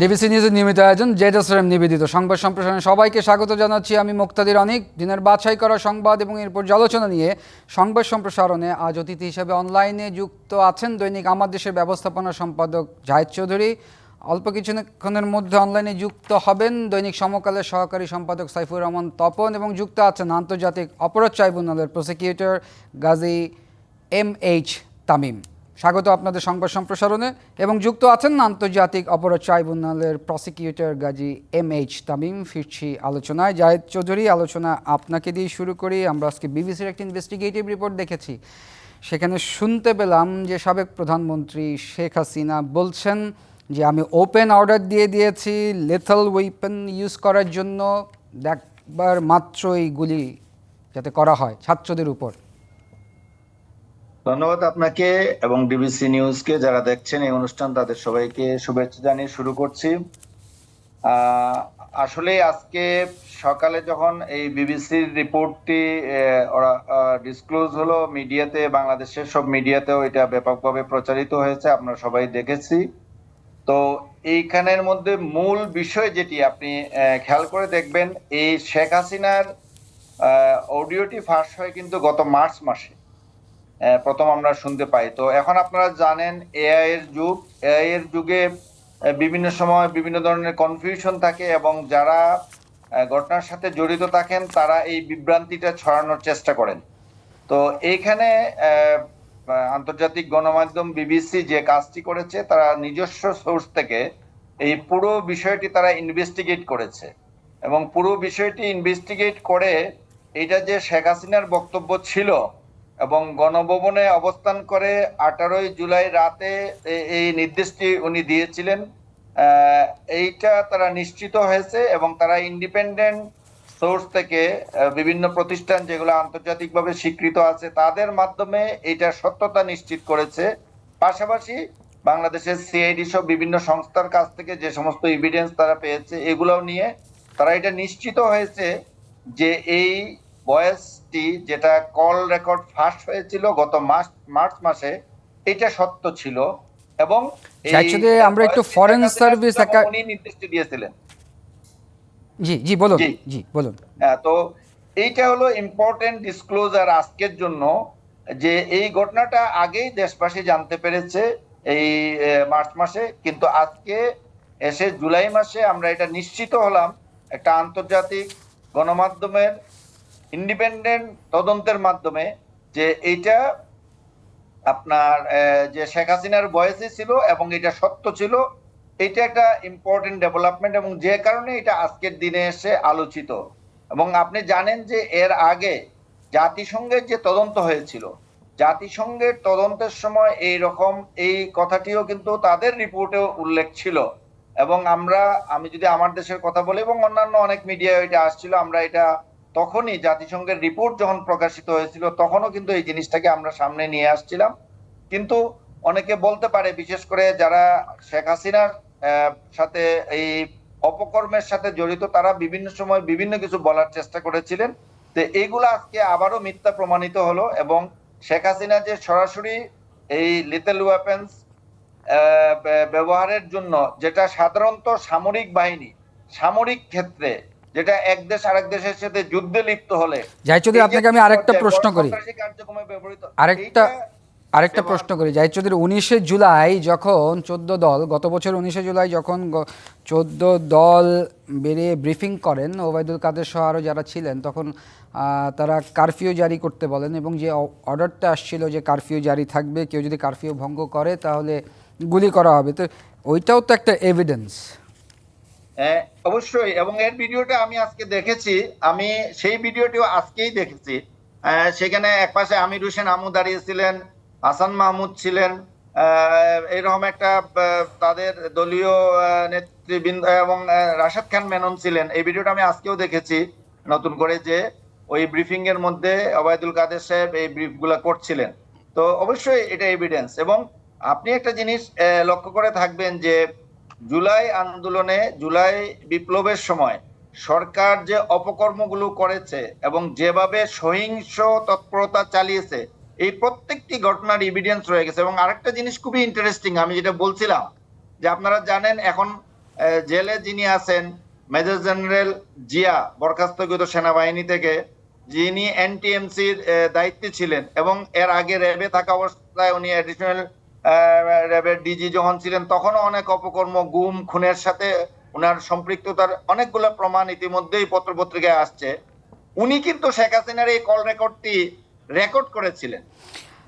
DBC নিউজের নিয়মিত আয়োজন জেডাসরেম নিবেদিত। সংবাদ সম্প্রসারণে সবাইকে স্বাগত জানাচ্ছি আমি মুক্তাদির অনেক দিনের বাছাই করা সংবাদ এবং এরপর আলোচনা নিয়ে সংবাদ সম্প্রসারণে আজ অতিথি হিসেবে অনলাইনে যুক্ত আছেন দৈনিক আমার দেশের ব্যবস্থাপনা সম্পাদক জাহিদ চৌধুরী। অল্প কিছুক্ষণের মধ্যে অনলাইনে যুক্ত হবেন দৈনিক সমকালের সহকারী সম্পাদক সাইফুর রহমান তপন এবং যুক্ত আছেন আন্তর্জাতিক অপরাধ ট্রাইব্যুনালের prosecutor Gazi M H Tamim. স্বাগত আপনাদের সংবাদ সম্প্রসারণে। এবং যুক্ত আছেন আন্তর্জাতিক অপরাধ ট্রাইব্যুনালের prosecutor Gazi M H Tamim. ফিরছি আলোচনায়। জাহেদ চৌধুরী, আলোচনা আপনাকে দিয়ে শুরু করি। আমরা আজকে বিবিসির একটি ইনভেস্টিগেটিভ রিপোর্ট দেখেছি। সেখানে শুনতে পেলাম যে সাবেক প্রধানমন্ত্রী শেখ হাসিনা বলছেন যে, আমি ওপেন অর্ডার দিয়ে দিয়েছি লেথাল ওয়েপন ইউজ করার জন্য। একবার মাত্রই গুলি যাতে করা হয় ছাত্রদের উপর। ধন্যবাদ আপনাকে এবং ডিবিসি নিউজকে যারা দেখছেন এই অনুষ্ঠান, তাদের সবাইকে শুভেচ্ছা জানিয়ে শুরু করছি। আসলে আজকে সকালে যখন এই বিবিসির রিপোর্টটি ওরা ডিসক্লোজ হলো, মিডিয়াতে, বাংলাদেশের সব মিডিয়াতেও এটা ব্যাপকভাবে প্রচারিত হয়েছে, আমরা সবাই দেখেছি। তো এইখানের মধ্যে মূল বিষয় যেটি আপনি খেয়াল করে দেখবেন, এই শেখ হাসিনার অডিওটি ফাঁস হয় কিন্তু গত মার্চ মাসে। প্রথম আমরা শুনতে পাই। তো এখন আপনারা জানেন এআই এর যুগ এআই এর যুগে বিভিন্ন সময় বিভিন্ন ধরনের কনফিউশন থাকে এবং যারা ঘটনার সাথে জড়িত থাকেন, তারা এই বিভ্রান্তিটা ছড়ানোর চেষ্টা করেন। তো এইখানে আন্তর্জাতিক গণমাধ্যম বিবিসি যে কাজটি করেছে, তারা নিজস্ব সোর্স থেকে এই পুরো বিষয়টি তারা ইনভেস্টিগেট করেছে। এবং পুরো বিষয়টি ইনভেস্টিগেট করে এটা যে শেখ হাসিনার বক্তব্য ছিল এবং গণভবনে অবস্থান করে আঠারোই জুলাই রাতে এই নির্দেশটি উনি দিয়েছিলেন। এইটা তারা নিশ্চিত হয়েছে এবং তারা ইন্ডিপেন্ডেন্ট সোর্স থেকে বিভিন্ন প্রতিষ্ঠান যেগুলো আন্তর্জাতিকভাবে স্বীকৃত আছে, তাদের মাধ্যমে এটা সত্যতা নিশ্চিত করেছে। পাশাপাশি বাংলাদেশের সিআইডি সব বিভিন্ন সংস্থার কাছ থেকে যে সমস্ত এভিডেন্স তারা পেয়েছে, এগুলোও নিয়ে তারা এটা নিশ্চিত হয়েছে যে এই ভয়েসটি যেটা কল রেকর্ড ফাস্ট হয়েছিল গত মাস মার্চ মাসে এটা সত্য ছিল এবং এই আমরা একটু টি যখন একটা- উনি নির্দেশটি দিয়েছিলেন জি জি বলুন জি। জি বলুন হ্যাঁ, তো এইটা হলো ইম্পর্টেন্ট ডিসক্লোজার আজকের জন্য যে এই ঘটনাটা আগেই দেশবাসী জানতে পেরেছে এই মার্চ মাসে কিন্তু আজকে এসে জুলাই মাসে আমরা এটা নিশ্চিত হলাম একটা আন্তর্জাতিক গণমাধ্যমের ইন্ডিপেন্ডেন্ট তদন্তের মাধ্যমে যে এইটা আপনার যে শেখ হাসিনার বয়সে ছিল এবং এটা সত্য ছিল এটা একটা ইম্পর্টেন্ট ডেভেলপমেন্ট এবং যে কারণে এটা আজকের দিনে এসে আলোচিত। এবং আপনি জানেন যে এর আগে জাতিসংঘের যে তদন্ত হয়েছিল, জাতিসংঘের তদন্তের সময় এই রকম এই কথাটিও কিন্তু তাদের রিপোর্টেও উল্লেখ ছিল। এবং আমরা, আমি যদি আমার দেশের কথা বলি এবং অন্যান্য অনেক মিডিয়া এটা আসছিল, আমরা এটা তখনই জাতিসংঘের রিপোর্ট যখন প্রকাশিত হয়েছিল, তখনও কিন্তু এই জিনিসটাকে আমরা সামনে নিয়ে আসছিলাম। কিন্তু অনেকে বলতে পারে, বিশেষ করে যারা শেখ হাসিনার সাথে এই অপকর্মের সাথে জড়িত, তারা বিভিন্ন সময় বিভিন্ন কিছু বলার চেষ্টা করেছিলেন। তো এইগুলো আজকে আবারও মিথ্যা প্রমাণিত হলো এবং শেখ হাসিনা যে সরাসরি এই লিটেল ওয়েপেন্স ব্যবহারের জন্য, যেটা সাধারণত সামরিক বাহিনী, সামরিক ক্ষেত্রে যেটা এক দেশ আরেক দেশের সাথে যুদ্ধে লিপ্ত হলে। জাহিদ চৌধুরী আপনাকে আমি আরেকটা প্রশ্ন করি। আরেকটা আরেকটা প্রশ্ন করি। জাহিদ চৌধুরী উনিশে জুলাই যখন চোদ্দ দল গত বছর উনিশে জুলাই যখন চোদ্দ দল বেরিয়ে ব্রিফিং করেন ওবায়দুল কাদের সহ আরও যারা ছিলেন তখন তারা কারফিউ জারি করতে বলেন এবং যে অর্ডারটা আসছিল যে কারফিউ জারি থাকবে কেউ যদি কারফিউ ভঙ্গ করে তাহলে গুলি করা হবে। তো ওইটাও তো একটা এভিডেন্স অবশ্যই। এবং এর ভিডিওটা আমি আজকে দেখেছি। আমি সেই ভিডিওটিও আজকেই দেখেছি। সেখানে একপাশে আমির হোসেন আমু দাঁড়িয়েছিলেন, হাসান মাহমুদ ছিলেন এরকম একটা তাদের দলীয় নেতৃবৃন্দ এবং রাশেদ খান মেনন ছিলেন। এই ভিডিওটা আমি আজকেও দেখেছি নতুন করে যে ওই ব্রিফিং এর মধ্যে ওবায়দুল কাদের সাহেব এই ব্রিফগুলো করছিলেন। তো অবশ্যই এটা এভিডেন্স এবং আপনি একটা জিনিস লক্ষ্য করে থাকবেন যে জুলাই আন্দোলনে জুলাই বিপ্লবের সময় সরকার যে অপকর্মগুলো করেছে এবং যেভাবে সহিংস তৎপরতা চালিয়েছে, এই প্রত্যেকটি ঘটনার এভিডেন্স রয়ে গেছে। এবং আরেকটা জিনিস খুবই ইন্টারেস্টিং আমি যেটা বলছিলাম, যে আপনারা জানেন এখন জেলে যিনি আছেন, মেজর জেনারেল জিয়া, বরখাস্তকৃত সেনাবাহিনী থেকে, যিনি এনটিএমসির দায়িত্বে ছিলেন এবং এর আগে র্যাবে থাকা অবস্থায় উনি অ্যাডিশনাল র্যাবের ডিজি যখন ছিলেন তখনও অনেক অপকর্ম গুম খুনের সাথে ওনার সম্পৃক্ততার অনেকগুলো প্রমাণ ইতিমধ্যেই পত্রপত্রিকায় আসছে। উনি কিন্তু শেখ হাসিনার এই কল রেকর্ডটি রেকর্ড করেছিলেন।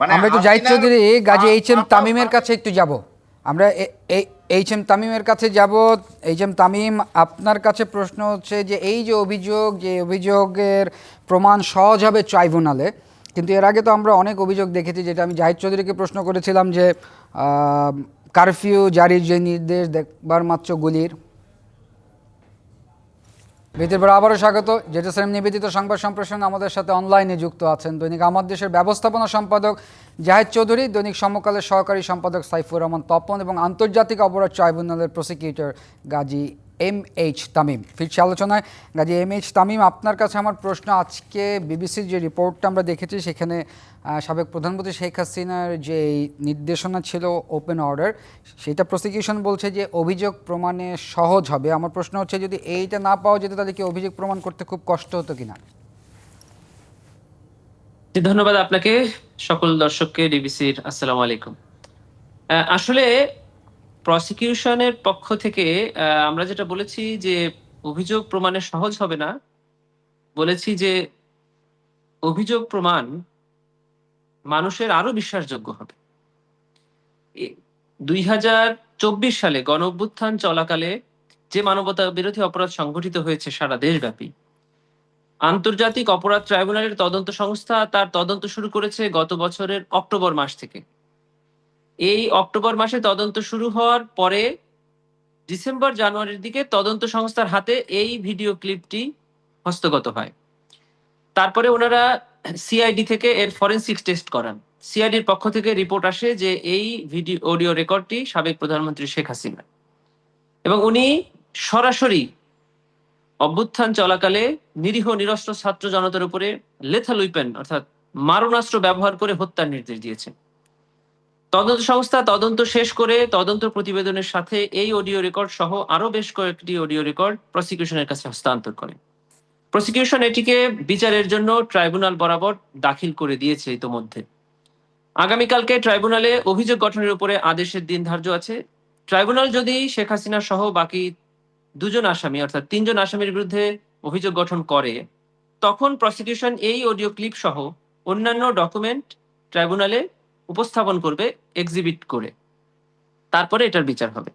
মানে আমরা একটু জাহিদ চৌধুরী গাজী এইচ এম তামিমের কাছে একটু যাব। আমরা এইচ এম তামিমের কাছে যাব। এইচ এম তামিম আপনার কাছে প্রশ্ন হচ্ছে যে এই যে অভিযোগ যে অভিযোগের প্রমাণ সহজ হবে ট্রাইব্যুনালে কিন্তু এর আগে তো আমরা অনেক অভিযোগ দেখেছি যেটা আমি জাহিদ চৌধুরীকে প্রশ্ন করেছিলাম যে কারফিউ জারির যে নির্দেশ দেখবার মাত্র গুলির। বিতির আবারও স্বাগত। যেটা সেম নিবেদিত সংবাদ সম্প্রসারণ আমাদের সাথে অনলাইনে যুক্ত আছেন দৈনিক আমার দেশের ব্যবস্থাপনা সম্পাদক জাহেদ চৌধুরী, দৈনিক সমকালের সহকারী সম্পাদক সাইফুর রহমান তপন এবং আন্তর্জাতিক অপরাধ ট্রাইব্যুনালের prosecutor Gazi M H Tamim ফিরছে আলোচনায়। গাজী এম এইচ তামিম আপনার কাছে আমার প্রশ্ন, আজকে বিবিসির যে রিপোর্টটা আমরা দেখেছি, সেখানে সাবেক প্রধানমন্ত্রী শেখ হাসিনার যে নির্দেশনা ছিল ওপেন অর্ডার সেটা প্রসিকিউশন বলছে যে অভিযোগ প্রমাণে সহজ হবে। আমার প্রশ্ন হচ্ছে, যদি এইটা না পাওয়া যেত, তাহলে কি অভিযোগ প্রমাণ করতে খুব কষ্ট হতো কিনা? ধন্যবাদ আপনাকে। সকল দর্শককে ডিবিসির আসসালামু আলাইকুম। আসলে প্রসিকিউশনের পক্ষ থেকে আমরা যেটা বলেছি যে অভিযোগ প্রমাণে সহজ হবে না, বলেছি যে অভিযোগ প্রমাণ মানুষের আরও বিশ্বাসযোগ্য হবে। দুই হাজার চব্বিশ সালে গণ অভ্যুত্থান চলাকালে যে মানবতা বিরোধী অপরাধ সংঘটিত হয়েছে সারা দেশব্যাপী, আন্তর্জাতিক অপরাধ ট্রাইব্যুনালের তদন্ত সংস্থা তার তদন্ত শুরু করেছে গত বছরের অক্টোবর মাস থেকে। এই অক্টোবর মাসে তদন্ত শুরু হওয়ার পরে ডিসেম্বর, জানুয়ারির দিকে তদন্ত সংস্থার হাতে এই ভিডিও ক্লিপটি হস্তগত হয়। তারপরে ওনারা সিআইডি থেকে এর ফরেনসিক টেস্ট করান। সিআইডির পক্ষ থেকে রিপোর্ট আসে যে এই ভিডিও অডিও রেকর্ডটি সাবেক প্রধানমন্ত্রী শেখ হাসিনা। এবং উনি সরাসরি অভ্যুত্থান চলাকালে নিরীহ, নিরস্ত্র ছাত্র জনতার উপরে লেথাল উইপেন অর্থাৎ মারণাস্ত্র ব্যবহার করে হত্যার নির্দেশ দিয়েছেন। তদন্ত সংস্থা তদন্ত শেষ করে তদন্ত প্রতিবেদনের সাথে এই অডিও রেকর্ড সহ আরও বেশ কয়েকটি অডিও রেকর্ড প্রসিকিউশনের কাছে হস্তান্তর করে। প্রসিকিউশন এটিকে বিচারের জন্য ট্রাইব্যুনাল বরাবর দাখিল করে দিয়েছে ইতোমধ্যে। আগামীকালকে ট্রাইব্যুনালে অভিযোগ গঠনের উপরে আদেশের দিন ধার্য আছে। ট্রাইব্যুনাল যদি শেখ হাসিনা সহ বাকি দুজন আসামি, অর্থাৎ তিনজন আসামির বিরুদ্ধে অভিযোগ গঠন করে, তখন প্রসিকিউশন এই অডিও ক্লিপ সহ অন্যান্য ডকুমেন্ট ট্রাইব্যুনালে উপস্থাপন করবে এক্সিবিট করে। তারপরে এটার বিচার হবে।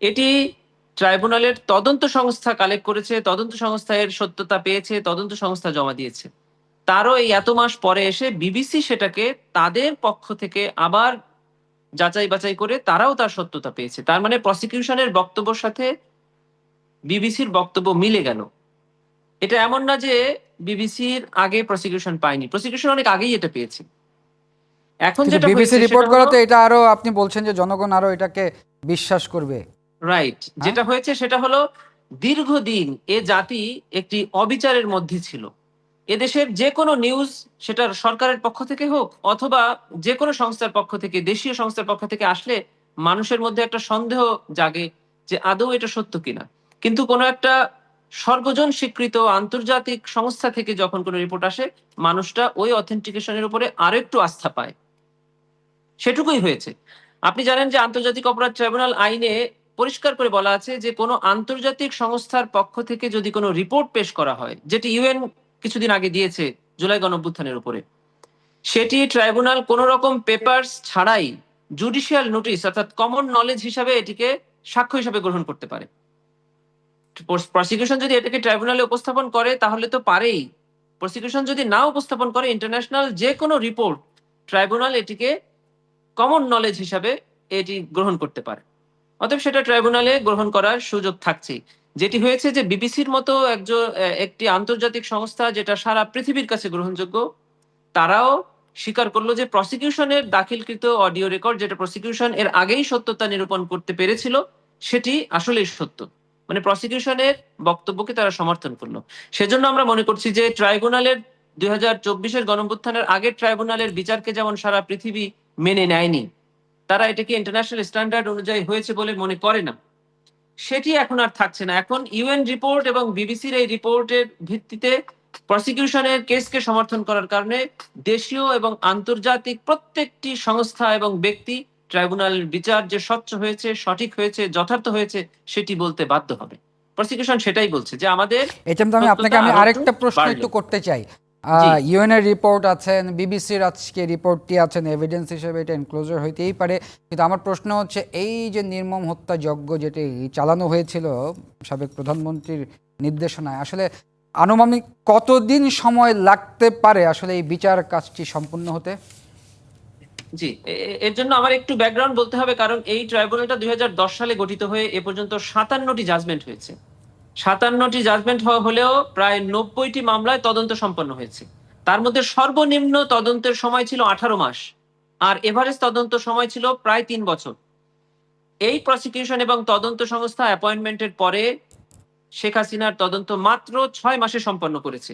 এটি ট্রাইব্যুনালের তদন্ত সংস্থা কালেক্ট করেছে, তদন্ত সংস্থা এর সত্যতা পেয়েছে, তদন্ত সংস্থা জমা দিয়েছে। তারও এই এত মাস পরে এসে বিবিসি সেটাকে তাদের পক্ষ থেকে আবার যাচাই বাছাই করে তারাও তার সত্যতা পেয়েছে। তার মানে প্রসিকিউশনের বক্তব্যের সাথে বিবিসির বক্তব্য মিলে গেল। এটা এমন না যে বিবিসির আগে প্রসিকিউশন পায়নি। প্রসিকিউশন অনেক আগেই এটা পেয়েছে। এখন যেটা বিবিসি রিপোর্ট করাতে এটা আরও আপনি বলছেন যে জনগণ আরও এটাকে বিশ্বাস করবে। রাইট যেটা হয়েছে সেটা হলো দীর্ঘদিন এ জাতি একটি অবিচারের মধ্যে ছিল। এদেশের যে কোনো নিউজ সেটা সরকারের পক্ষ থেকে হোক অথবা যে কোনো সংস্থার পক্ষ থেকে দেশীয় সংস্থার পক্ষ থেকে আসলে মানুষের মধ্যে একটা সন্দেহ জাগে যে আদৌ এটা সত্য কিনা। কিন্তু কোনো একটা সর্বজন স্বীকৃত আন্তর্জাতিক সংস্থা থেকে যখন কোনো রিপোর্ট আসে মানুষটা ওই অথেন্টিকেশনের উপরে আরও একটু আস্থা পায়। সেটুকুই হয়েছে। আপনি জানেন যে আন্তর্জাতিক অপরাধ ট্রাইব্যুনাল আইনে পরিষ্কার করে বলা আছে যে কোনো আন্তর্জাতিক সংস্থার পক্ষ থেকে যদি কোনো রিপোর্ট পেশ করা হয়, যেটি ইউএন কিছুদিন আগে দিয়েছে জুলাই গণঅভ্যুত্থানের উপরে, সেটি ট্রাইব্যুনাল কোন রকম পেপারস ছাড়াই জুডিশিয়াল নোটিশ অর্থাৎ কমন নলেজ হিসাবে এটিকে সাক্ষ্য হিসাবে গ্রহণ করতে পারে। প্রসিকিউশন যদি এটাকে ট্রাইব্যুনালে উপস্থাপন করে, তাহলে তো পারেই। প্রসিকিউশন যদি না উপস্থাপন করে, ইন্টারন্যাশনাল যে কোনো রিপোর্ট ট্রাইব্যুনাল এটিকে কমন নলেজ হিসাবে এটি গ্রহণ করতে পারে। অতএব সেটা ট্রাইব্যুনালে গ্রহণ করার সুযোগ থাকছে যেটি হয়েছে যে বিবিসির মতো একজন একটি আন্তর্জাতিক সংস্থা যেটা সারা পৃথিবীর কাছে গ্রহণযোগ্য, তারাও স্বীকার করল যে প্রসিকিউশনের দাখিলকৃত অডিও রেকর্ড যেটা প্রসিকিউশন এর আগেই সত্যতা নিরূপণ করতে পেরেছিল, সেটি আসলেই সত্য। মানে প্রসিকিউশনের বক্তব্যকে তারা সমর্থন করল। সেজন্য আমরা মনে করছি যে ট্রাইব্যুনালের দুই হাজার চব্বিশের গণঅভ্যুত্থানের আগের ট্রাইব্যুনালের বিচারকে যেমন সারা পৃথিবী মেনে নেয়নি। তারা এটাকে ইন্টারন্যাশনাল স্ট্যান্ডার্ড অনুযায়ী হয়েছে বলে মনে করে না। সেটি এখন আর থাকছে না। এখন ইউএন রিপোর্ট এবং বিবিসির এই রিপোর্টের ভিত্তিতে প্রসিকিউশনের কেসকে সমর্থন করার কারণে দেশীয় এবং আন্তর্জাতিক প্রত্যেকটি সংস্থা এবং ব্যক্তি ট্রাইব্যুনালের বিচার যে স্বচ্ছ হয়েছে সঠিক হয়েছে যথার্থ হয়েছে সেটি বলতে বাধ্য হবে। প্রসিকিউশন সেটাই বলছে যে আমাদের তো আমি আপনাকে আমি আরেকটা প্রশ্ন একটু করতে চাই। জি। ইউএন এর রিপোর্ট আছেন বিবিসির আজকে রিপোর্টটি আছেন এভিডেন্স হিসেবে এটা এনক্লোজার হইতেই পারে। কিন্তু আমার প্রশ্ন হচ্ছে এই যে নির্মম হত্যা যজ্ঞ যেটি চালানো হয়েছিল সাবেক প্রধানমন্ত্রীর নির্দেশনায় আসলে আনুমানিক কতদিন সময় লাগতে পারে আসলে এই বিচার কাজটি সম্পূর্ণ হতে? জি এর জন্য আমার একটু ব্যাকগ্রাউন্ড বলতে হবে কারণ এই ট্রাইব্যুনালটা দুই হাজার দশ সালে গঠিত হয়ে এ পর্যন্ত সাতান্নটি জাজমেন্ট হয়েছে। সাতান্নটি জাজমেন্ট হলেও প্রায় নব্বইটি মামলায় তদন্ত সম্পন্ন হয়েছে। তার মধ্যে সর্বনিম্ন তদন্তের সময় ছিল আঠারো মাস, আর এভারেজ তদন্ত সময় ছিল প্রায় তিন বছর। এই প্রসিকিউশন এবং তদন্ত সংস্থা অ্যাপয়েন্টমেন্টের পরে শেখ হাসিনার তদন্ত মাত্র ছয় মাসে সম্পন্ন করেছে।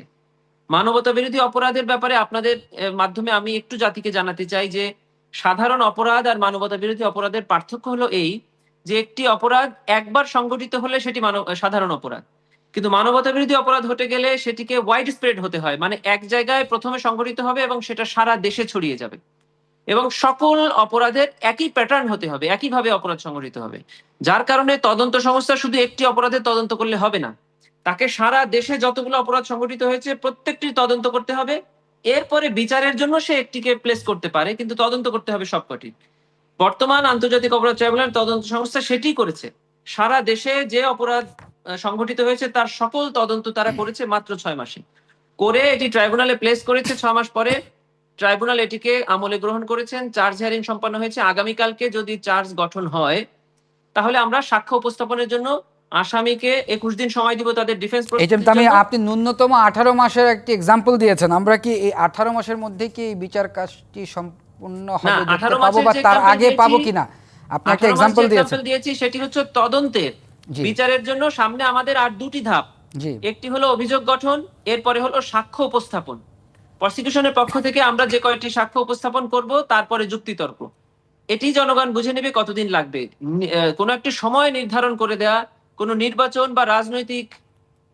মানবতা বিরোধী অপরাধের ব্যাপারে আপনাদের মাধ্যমে আমি একটু জাতিকে জানাতে চাই যে সাধারণ অপরাধ আর মানবতা বিরোধী অপরাধের পার্থক্য হলো এই যে একটি অপরাধ একবার সংগঠিত হলে সেটি মানব সাধারণ অপরাধ। কিন্তু মানবতা বিরোধী অপরাধ হতে গেলে সেটিকে ওয়াইড স্প্রেড হতে হয়। মানে এক জায়গায় প্রথমে সংগঠিত হবে এবং সেটা সারা দেশে ছড়িয়ে যাবে। এবং সকল অপরাধের একই প্যাটার্ন হতে হবে, একইভাবে অপরাধ সংগঠিত হবে। যার কারণে তদন্ত সংস্থা শুধু একটি অপরাধের তদন্ত করলে হবে না। তাকে সারা দেশে যতগুলো অপরাধ সংগঠিত হয়েছে, প্রত্যেকটি তদন্ত করতে হবে। এরপরে বিচারের জন্য সে একটিকে প্লেস করতে পারে, কিন্তু তদন্ত করতে হবে সবকটি। বর্তমান আন্তর্জাতিক অপরাধ ট্রাইব্যুনাল তদন্ত সংস্থা সেটি করেছে। সারা দেশে যে অপরাধ সংগঠিত হয়েছে তার সকল তদন্ত তারা করেছে মাত্র ছয় মাসে। করে এটি ট্রাইব্যুনালে প্লেস করেছে ছ মাস পরে। ট্রাইব্যুনাল এটিকে আমলে গ্রহণ করেছেন। চার্জ হিয়ারিং সম্পন্ন হয়েছে। আগামীকালকে যদি চার্জ গঠন হয় তাহলে আমরা সাক্ষ্য উপস্থাপনের জন্য আসামিকে একুশ দিন সময় দিব তাদের ডিফেন্স আমি আপনি ন্যূনতম আঠারো মাসের একটি এক্সাম্পল দিয়েছেন আমরা কি এই আঠারো মাসের মধ্যে কি এই বিচার কাজটি সম্পূর্ণ হবে দেখতে পাবো বা তার আগে পাবো কিনা? আপনি একটা এক্সাম্পল দিয়েছি। সেটি হচ্ছে তদন্তের। বিচারের জন্য সামনে আমাদের আর দুটি ধাপ। একটি হলো অভিযোগ গঠন এরপরে হলো সাক্ষ্য উপস্থাপন। প্রসিকিউশনের পক্ষ থেকে আমরা যে কয়েকটি সাক্ষ্য উপস্থাপন করব তারপরে যুক্তিতর্ক। এটি জনগণ বুঝে নেবে কতদিন লাগবে। কোনো একটি সময় নির্ধারণ করে দেওয়া কোনো নির্বাচন বা রাজনৈতিক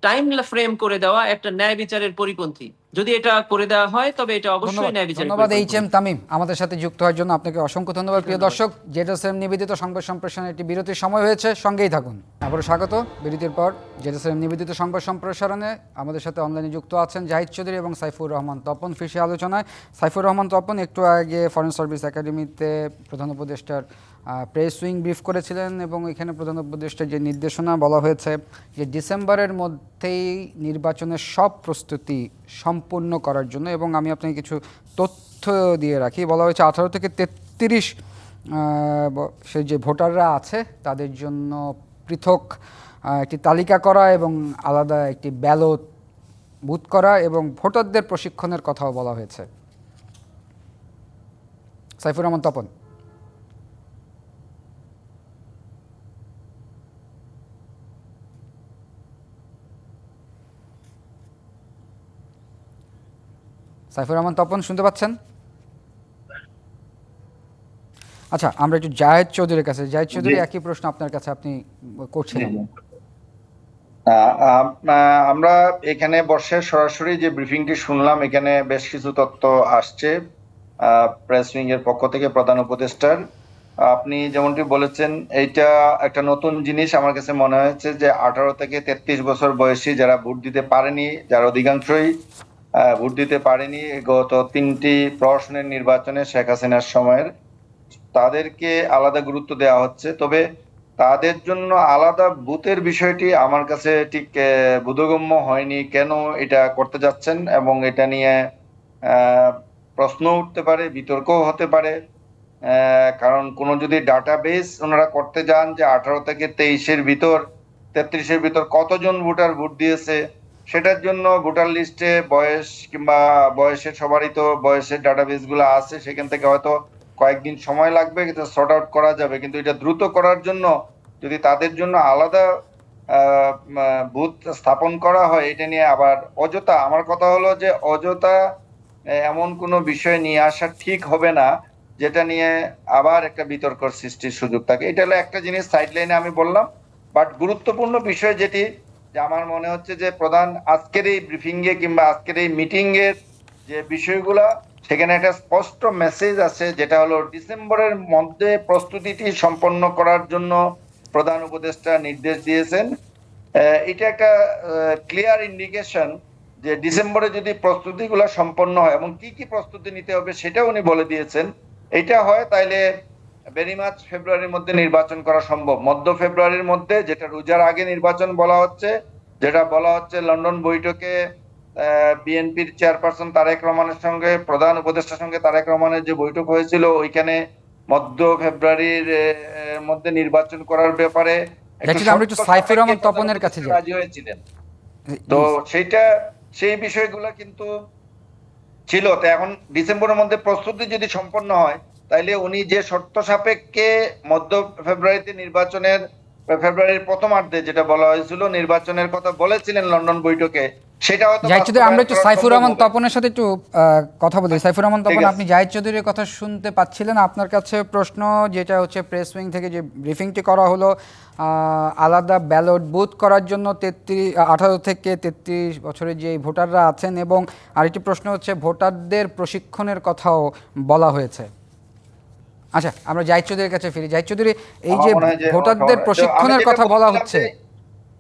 টাইম ফ্রেম করে দেওয়া একটা ন্যায় বিচারের পরিপন্থী। যদি এটা করে দেওয়া হয় তবে এটা অবশ্যই ন্যায় বিচারের ধন্যবাদ এইচ এম তামিম আমাদের সাথে যুক্ত হওয়ার জন্য আপনাকে অসংখ্য ধন্যবাদ। প্রিয়। দর্শক জেডএসএম নিবেদিত সংবাদ সম্প্রসারণের একটি বিরতির সময় হয়েছে সঙ্গেই থাকুন। আবারও স্বাগত। বিরতির পর জেডএসএম নিবেদিত সংবাদ সম্প্রসারণে আমাদের সাথে অনলাইনে যুক্ত আছেন জাহিদ চৌধুরী এবং সাইফুর রহমান তপন। ফিসে আলোচনায় সাইফুর রহমান তপন একটু আগে ফরেন সার্ভিস একাডেমিতে প্রধান উপদেষ্টার প্রেস উইং ব্রিফ করেছিলেন এবং এখানে প্রধান উপদেষ্টার যে নির্দেশনা বলা হয়েছে যে ডিসেম্বরের মধ্যেই নির্বাচনের সব প্রস্তুতি সম্পূর্ণ করার জন্য এবং আমি আপনাকে কিছু তথ্য দিয়ে রাখি। বলা হয়েছে আঠারো থেকে তেত্রিশ সেই যে ভোটাররা আছে তাদের জন্য পৃথক একটি তালিকা করা এবং আলাদা একটি ব্যালট বুথ করা এবং ভোটারদের প্রশিক্ষণের কথাও বলা হয়েছে। সাইফুর রহমান, তপন। সাইফুর রহমান তপন শুনতে পাচ্ছেন? আচ্ছা আমরা একটু জাহেদ চৌধুরীর কাছে জাহেদ চৌধুরী একই প্রশ্ন আপনার কাছে আপনি করছিলেন। আমরা এখানে বসে সরাসরি যে ব্রিফিংটি শুনলাম এখানে বেশ কিছু তথ্য আসছে। প্রেস উইং এর পক্ষ থেকে প্রধান উপদেষ্টার। আপনি যেমনটি বলেছেন এইটা একটা নতুন জিনিস। আমার কাছে মনে হয়েছে যে আঠারো থেকে তেত্রিশ বছর বয়সী যারা ভোট দিতে পারেনি যারা অধিকাংশই ভোট দিতে পারেনি। গত তিনটি প্রহসনের নির্বাচনে শেখ হাসিনার সময়ের তাদেরকে আলাদা গুরুত্ব দেওয়া হচ্ছে। তবে তাদের জন্য আলাদা বুথের বিষয়টি আমার কাছে ঠিক বোধগম্য হয়নি। কেন এটা করতে যাচ্ছেন এবং এটা নিয়ে প্রশ্ন উঠতে পারে, বিতর্কও হতে পারে। কারণ কোনো যদি ডাটাবেস ওনারা করতে যান যে আঠারো থেকে তেইশের ভিতর, তেত্রিশের ভিতর কতজন ভোটার ভোট দিয়েছে সেটার জন্য ভোটার লিস্টে বয়স কিংবা বয়সের সবারই তো বয়সের ডাটাবেসগুলো আছে, সেখান থেকে হয়তো কয়েকদিন সময় লাগবে কিন্তু সর্ট আউট করা যাবে। কিন্তু এটা দ্রুত করার জন্য যদি তাদের জন্য আলাদা বুথ স্থাপন করা হয়, এটা নিয়ে আবার অযথা, আমার কথা হলো যে অযথা এমন কোনো বিষয় নিয়ে আসা ঠিক হবে না, যেটা নিয়ে আবার একটা বিতর্কর সৃষ্টির সুযোগ থাকে। এটা হলো একটা জিনিস সাইড লাইনে আমি বললাম বাট গুরুত্বপূর্ণ বিষয় যেটি যে আমার মনে হচ্ছে যে প্রধান আজকের এই ব্রিফিং এ কিংবা আজকের এই মিটিং এর যে বিষয়গুলা, সেখানে একটা স্পষ্ট মেসেজ আছে, যেটা হলো ডিসেম্বরের মধ্যে প্রস্তুতিটি সম্পন্ন করার জন্য প্রধান উপদেষ্টা নির্দেশ দিয়েছেন। এটা একটা ক্লিয়ার ইন্ডিকেশন যে ডিসেম্বরে যদি প্রস্তুতিগুলো সম্পন্ন হয়, এবং কি কি প্রস্তুতি নিতে হবে সেটা উনি বলে দিয়েছেন। এটা হয় তাইলে ভেরি মাছ ফেব্রুয়ারির মধ্যে নির্বাচন করা সম্ভব। মধ্য ফেব্রুয়ারির মধ্যে যেটা রোজার আগে নির্বাচন বলা হচ্ছে যেটা বলা হচ্ছে লন্ডন বৈঠকে বিএনপির চেয়ারপারসন তারেক রহমানের সঙ্গে প্রধান উপদেষ্টার সঙ্গে তারেক রহমানের যে বৈঠক হয়েছিল ওইখানে মধ্য ফেব্রুয়ারির মধ্যে নির্বাচন করার ব্যাপারে আমরা একটু সাইফুর রহমান তপনের কাছে রাজি হয়েছিলেন। তো সেইটা সেই বিষয়গুলো কিন্তু ছিল। তো এখন ডিসেম্বরের মধ্যে প্রস্তুতি যদি সম্পন্ন হয় তাইলে উনি যে শর্ত সাপেক্ষে মধ্য ফেব্রুয়ারিতে নির্বাচনের ফেব্রুয়ারির প্রথমার্ধে যেটা বলা হয়েছিল নির্বাচনের কথা বলেছিলেন লন্ডন বৈঠকে সেটা আমরা একটু সাইফুর রহমান তপনের সাথে একটু কথা বলি। সাইফুর রহমান তপন আপনি জাহিদ চৌধুরীর কথা শুনতে পাচ্ছিলেন আপনার কাছে প্রশ্ন যেটা হচ্ছে প্রেস উইং থেকে যে ব্রিফিংটি করা হলো আলাদা ব্যালট বুথ করার জন্য তেত্রিশ আঠারো থেকে তেত্রিশ বছরের যে ভোটাররা আছেন এবং আরেকটি প্রশ্ন হচ্ছে ভোটারদের প্রশিক্ষণের কথাও বলা হয়েছে। আচ্ছা আমরা জাহিদ চৌধুরীর কাছে ফিরি। জাহিদ চৌধুরী এই যে ভোটারদের প্রশিক্ষণের কথা বলা হচ্ছে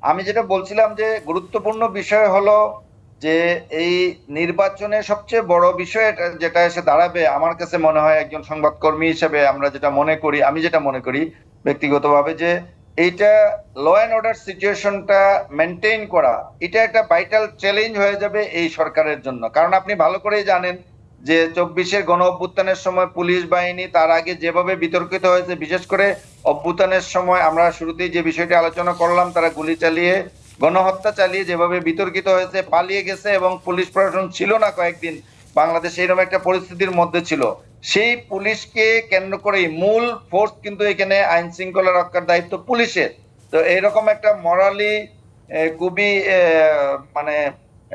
আমি যেটা বলছিলাম যে গুরুত্বপূর্ণ বিষয় হলো যে এই নির্বাচনের সবচেয়ে বড় বিষয় যেটা এসে দাঁড়াবে আমার কাছে মনে হয় একজন সংবাদকর্মী হিসেবে আমরা যেটা মনে করি আমি যেটা মনে করি ব্যক্তিগতভাবে যে এইটা ল অ্যান্ড অর্ডার সিচুয়েশনটা মেনটেন করা এটা একটা ভাইটাল চ্যালেঞ্জ হয়ে যাবে এই সরকারের জন্য। কারণ আপনি ভালো করেই জানেন যে চব্বিশের গণ অভ্যুত্থানের সময় পুলিশ বাহিনী তার আগে যেভাবে বিতর্কিত হয়েছে, বিশেষ করে অভ্যুত্থানের সময় আমরা শুরুতেই যে বিষয়টি আলোচনা করলাম, তারা গুলি চালিয়ে, গণহত্যা চালিয়ে যেভাবে বিতর্কিত হয়েছে, পালিয়ে গেছে এবং পুলিশ প্রশাসন ছিল না কয়েকদিন, বাংলাদেশ এইরকম একটা পরিস্থিতির মধ্যে ছিল। সেই পুলিশকে কেন্দ্র করেই মূল ফোর্স কিন্তু এখানে আইন শৃঙ্খলা রক্ষার দায়িত্ব পুলিশের। তো এরকম একটা মরালি খুবই মানে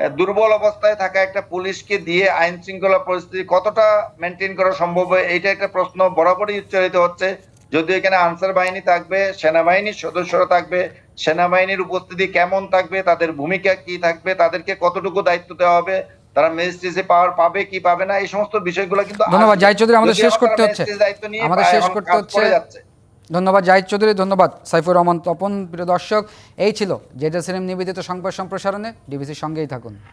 দুর্বল অবস্থায় থাকা একটা পুলিশকে দিয়ে আইন শৃঙ্খলা পরিস্থিতি কতটা মেনটেন করা সম্ভব হয় এইটা একটা প্রশ্ন বরাবরই উচ্চারিত হচ্ছে যদিও এখানে আনসার বাহিনী থাকবে সেনাবাহিনীর সদস্যরা থাকবে সেনাবাহিনীর উপস্থিতি কেমন থাকবে তাদের ভূমিকা কি থাকবে তাদেরকে কতটুকু দায়িত্ব দেওয়া হবে তারা ম্যাজিস্ট্রেসি পাওয়ার পাবে কি পাবে না এই সমস্ত বিষয়গুলো কিন্তু ধন্যবাদ। জাহিদ চৌধুরী, আমাদের শেষ করতে হচ্ছে। আমাদের শেষ করতে হচ্ছে। ধন্যবাদ জাহিদ চৌধুরী, ধন্যবাদ সাইফুর রহমান তপন। প্রিয় দর্শক, এই ছিল জেডা সিনেম নিবেদিত সংবাদ সম্প্রসারণে। ডিবিসির সঙ্গেই থাকুন।